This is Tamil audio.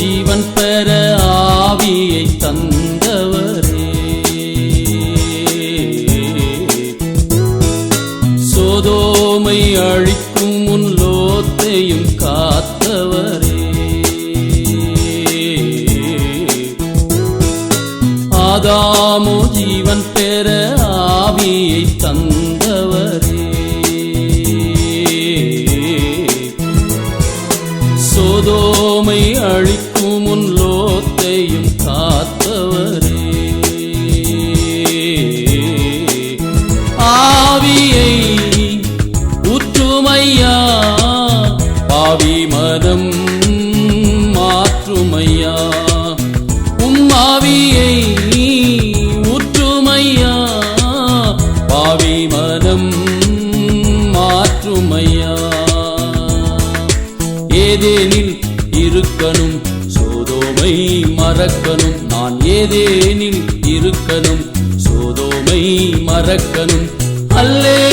ஜீவன் பெற ஆவியை தந்தவரே. சோதோமை அழிக்கும் முன் லோத்தையும் காத்தவரே. ஆதாமோ ஜீவன் பெற ஆவியை தந்தவரே. சோதோமை அழிக்கும் காத்தவரே. ஆவியை ஊற்றுமையா? பாவி மனம் மாற்றுமையா? உம்மாவியை ஊற்றுமையா? பாவி மனம் மாற்றுமையா? ஏதேனில் இருக்கணும் சோதோமை மறக்கணும். நான் ஏதேனில் இருக்கணும். சோதோமை மறக்கணும். அல்லே